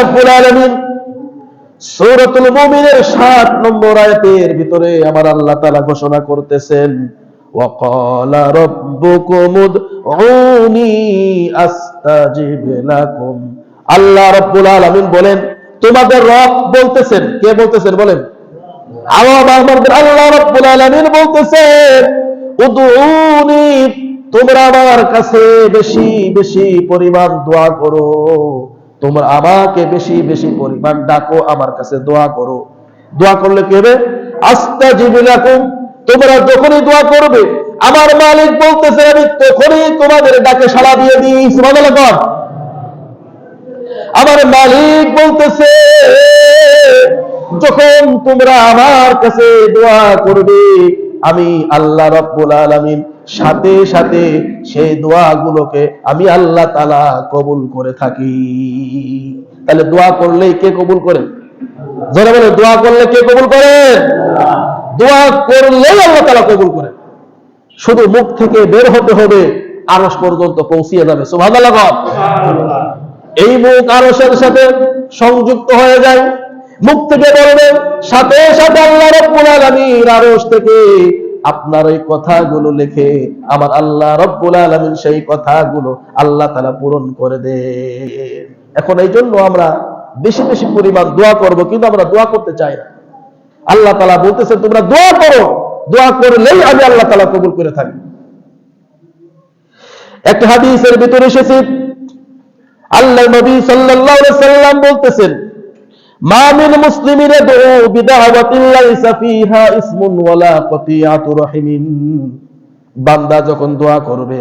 রাব্বুল আলামিন সূরাতুল মুমিনের 7 নম্বর আয়াতের ভিতরে আমার আল্লাহ তাআলা ঘোষণা করতেছেন وقال ربكم ادعوني استجب لكم আল্লাহ রাব্বুল আলামিন বলেন তোমাদের রব বলতেছেন কে বলতেছেন বলেন আমার আমাদের আল্লাহ রাব্বুল আলামিন বলতেছেন উদউনি তোমরা আমার কাছে বেশি বেশি পরিমাণ দোয়া করো তোমরা আমাকে বেশি বেশি পরিমাণ ডাকো, আমার কাছে দোয়া করো। দোয়া করলে কি হবে? আস্তাজিবু লাকুম তোমরা যখনই দোয়া করবে, আমার মালিক বলতেছে, আমি তখনই তোমাদের ডাকে সাড়া দিয়ে দিই। সুবহানাল্লাহ কর। আমার মালিক বলতেছে, যখন তোমরা আমার কাছে দোয়া করবে, আমি আল্লাহ রব্বুল আলামিন সাথে সাথে সেই দোয়াগুলোকে আমি আল্লাহ তাআলা কবুল করে থাকি। তাহলে দোয়া করলেই কে কবুল করেন জোরে বলে দোয়া করলে কে কবুল করেন দোয়া করলেই আল্লাহ তাআলা কবুল করেন শুধু মুখ থেকে বের হতে হবে আরস পর্যন্ত পৌঁছিয়ে যাবে। কর। এই মুখ আরসের সাথে সংযুক্ত হয়ে যায়। মুখ থেকে বলবেন সাথে সাথে আল্লাহ রব্বুল আলামিন আরশ থেকে আপনার ওই কথাগুলো লিখে আমার আল্লাহ রব্বুল আলামিন সেই কথাগুলো আল্লাহ তাআলা পূরণ করে দে। এখন এই জন্য আমরা বেশি বেশি পরিমাণ দোয়া করব, কিন্তু আমরা দোয়া করতে চাই না। আল্লাহ তাআলা বলতেছেন, তোমরা দোয়া করো। দোয়া করলেই আমি আল্লাহ তালা কবুল করে থাকি একটা হাদিসের ভিতরে এসেছে আল্লাহ নবী আলাইহি সাল্লাম বলতেছেন বান্দা যখন দোয়া করবে,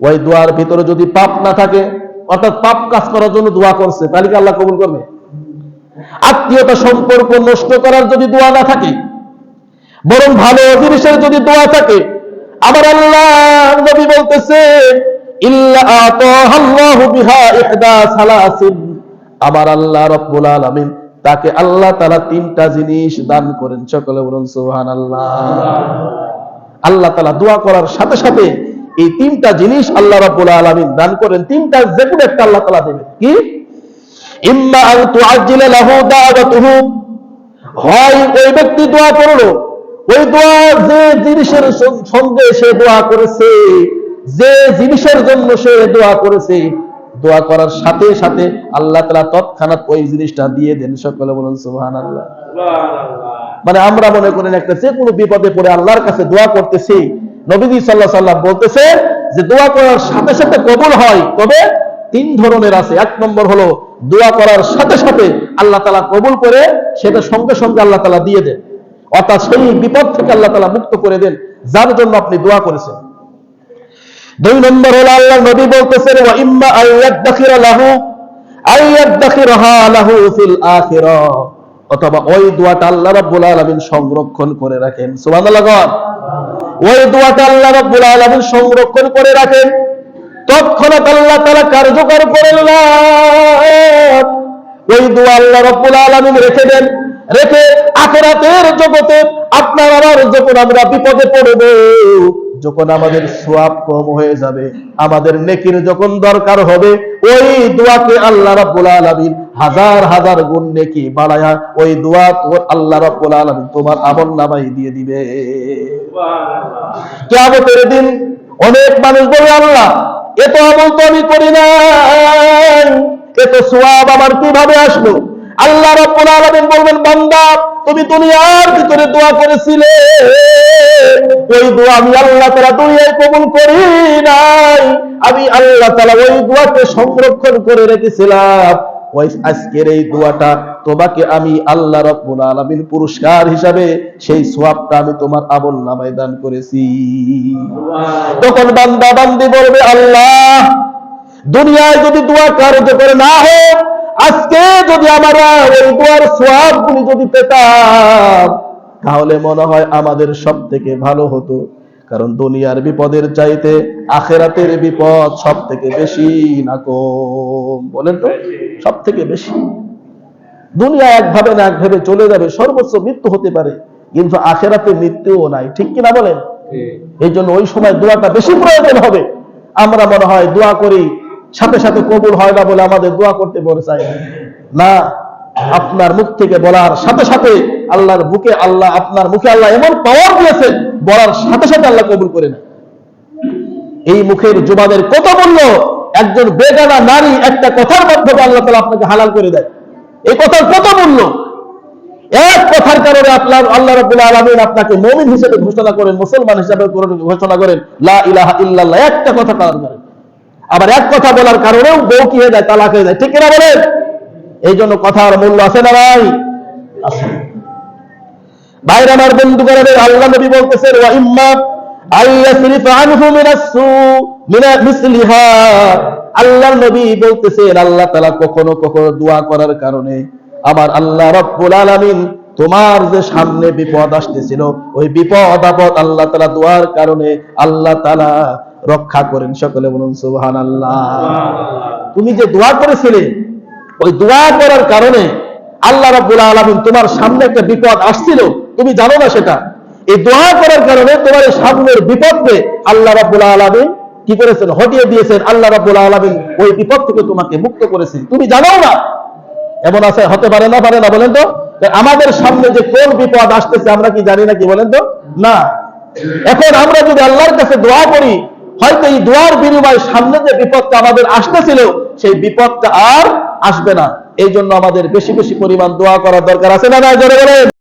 ওই দোয়ার ভিতরে যদি পাপ না থাকে, অর্থাৎ পাপ কাজ করার জন্য দোয়া করছে, তাহলে কি আল্লাহ কবুল করবে? আত্মীয়তা সম্পর্ক নষ্ট করার যদি দোয়া না থাকে, বরং ভালো জিনিসের যদি দোয়া থাকে, আমার আল্লাহ নবী বলতেছে আমার আল্লাহ রব্বুল আলামিন তাকে আল্লাহ তাআলা তিনটা জিনিস দান করেন। সকলে বলুন, সুবহানাল্লাহ। আল্লাহ তাআলা দোয়া করার সাথে সাথে এই তিনটা জিনিস আল্লাহ রাব্বুল আলামিন দান করেন। তিনটা যে কোনো একটা আল্লাহ তাআলা দেবেন। কি? ইম্মা হয় ওই ব্যক্তি দোয়া করল, ওই দোয়া যে জিনিসের সঙ্গে সে দোয়া করেছে, যে জিনিসের জন্য সে দোয়া করেছে দোয়া করার সাথে সাথে আল্লাহ তাআলা তৎক্ষণাৎ ওই জিনিসটা দিয়ে দেন। সকলে বলুন সুবহানাল্লাহ। মানে আমরা মনে করেন একটা যে কোনো বিপদে পড়ে আল্লাহর কাছে দোয়া করতেছি নবীজি সাল্লাহ সাল্লাম বলতেছে যে দোয়া করার সাথে সাথে কবুল হয়। তবে তিন ধরনের আছে। এক নম্বর হলো দোয়া করার সাথে সাথে আল্লাহ তালা কবুল করে সেটা সঙ্গে সঙ্গে আল্লাহ তালা দিয়ে দেন। অর্থাৎ সেই বিপদ থেকে আল্লাহ তালা মুক্ত করে দেন যার জন্য আপনি দোয়া করেছেন। দুই নম্বর হলো আল্লাহ নবী বলতেছেন অথবা ওই দোয়াটা আল্লাহ রাব্বুল আলামিন সংরক্ষণ করে রাখেন সুবহানাল্লাহ। ওই দোয়াটা আল্লাহ রাব্বুল আলামিন সংরক্ষণ করে রাখেন তৎক্ষণাৎ আল্লাহ তাআলা কার্যকর করে নেন। ওই দোয়া আল্লাহ রাব্বুল আলামিন রেখে দেন রেখে আখিরাতের জগতে আপনার আমার যখন আমরা বিপদে পড়ব যখন আমাদের সোয়াব কম হয়ে যাবে আমাদের নেকির যখন দরকার হবে ওই দোয়াকে আল্লাহ রাব্বুল আলামিন হাজার হাজার গুণ নেকি বাড়ায়া ওই দোয়া তোর আল্লাহ রাব্বুল আলামিন তোমার আমল নামাই দিয়ে দিবে। কিয়ামতের দিন অনেক মানুষ বলে আল্লাহ এত আমল তো আমি করি না এত সোয়াব আমার কীভাবে আসলো? আল্লাহ আলামিন বলবেন, বান্দা, তুমি দুনিয়ার ভিতরে দোয়া করেছিলে। ওই দোয়া আমি আল্লাহ তাআলা দুনিয়ায় কবুল করি নাই। আমি আল্লাহ তাআলা ওই দোয়াকে সংরক্ষণ করে রেখেছিলাম। ওই আজকের এই দোয়াটা তোমাকে আমি আল্লাহ আলামিন পুরস্কার হিসাবে সেই সোয়াবটা আমি তোমার আমল নামায় দান করেছি। তখন বান্দা বান্দি বলবে, আল্লাহ, দুনিয়ায় যদি দোয়া কার্যকর না হোক আজকে যদি আমরা ওই দোয়ার সোয়াব গুলি যদি পেতাম তাহলে মনে হয় আমাদের সব থেকে ভালো হতো। কারণ দুনিয়ার বিপদের চাইতে আখেরাতের বিপদ সব থেকে বেশি না কম বলেন তো সব থেকে বেশি। দুনিয়া একভাবে না একভাবে চলে যাবে সর্বোচ্চ মৃত্যু হতে পারে কিন্তু আখেরাতে মৃত্যুও নাই। ঠিক কিনা বলেন? এই জন্য ওই সময় দোয়াটা বেশি প্রয়োজন হবে। আমরা মনে হয় দোয়া করি সাথে সাথে কবুল হয় না বলে আমাদের দোয়া করতে বলে চাই। না। আপনার মুখ থেকে বলার সাথে সাথে আল্লাহর বুকে আল্লাহ, আপনার মুখে আল্লাহ এমন পাওয়ার দিয়েছেন, বলার সাথে সাথে আল্লাহ কবুল করে না এই মুখের জুবাদের কত মূল্য? একজন বেগানা নারী একটা কথার মাধ্যমে আল্লাহ তালা আপনাকে হালাল করে দেয়। এই কথার কত মূল্য? এক কথার কারণে আপনার আল্লাহ রাব্বুল আলামিন আপনাকে মমিন হিসেবে ঘোষণা করেন, মুসলমান হিসেবে ঘোষণা করেন, লা ইলাহা ইল্লাল্লাহ, একটা কথা কারণ করেন। আবার এক কথা বলার কারণেও বউ কি হয়ে যায়, তালাক হয়ে যায়। ঠিক কিনা বলেন? এই জন্য কথার মূল্য আছে না ভাই? বাইরে আমার বন্ধু করে আল্লাহ নবী মিসলিহা। আল্লাহর নবী বলতেছেন, আল্লাহ তাআলা কখনো কখনো দোয়া করার কারণে আমার আল্লাহ রাব্বুল আলামিন তোমার যে সামনে বিপদ আসতেছিল, ওই বিপদ আপদ আল্লাহ তাআলা দোয়ার কারণে আল্লাহ তাআলা রক্ষা করেন সকলে বলুন, সুবহানাল্লাহ। তুমি যে দোয়া করেছিলে, ওই দোয়া করার কারণে আল্লাহ রাব্বুল আলামিন তোমার সামনে একটা বিপদ আসছিল, তুমি জানো না সেটা। এই দোয়া করার কারণে তোমার এই সামনের বিপদকে আল্লাহ রাব্বুল আলামিন কি করেছেন? হটিয়ে দিয়েছেন। আল্লাহ রাব্বুল আলামিন ওই বিপদ থেকে তোমাকে মুক্ত করেছেন। তুমি জানো না? এমন আছে হতে পারে না পারে না, বলেন তো? আমাদের সামনে যে কোন বিপদ আসতেছে, আমরা কি জানি না কি, বলেন তো? না। এখন আমরা যদি আল্লাহর কাছে দোয়া করি হয়তো এই দোয়ার বিনিময়ে সামনে যে বিপদটা আমাদের আসতেছিল, সেই বিপদটা আর আসবে না। এই জন্য আমাদের বেশি বেশি পরিমাণ দোয়া করার দরকার আছে না জোরে বলেন।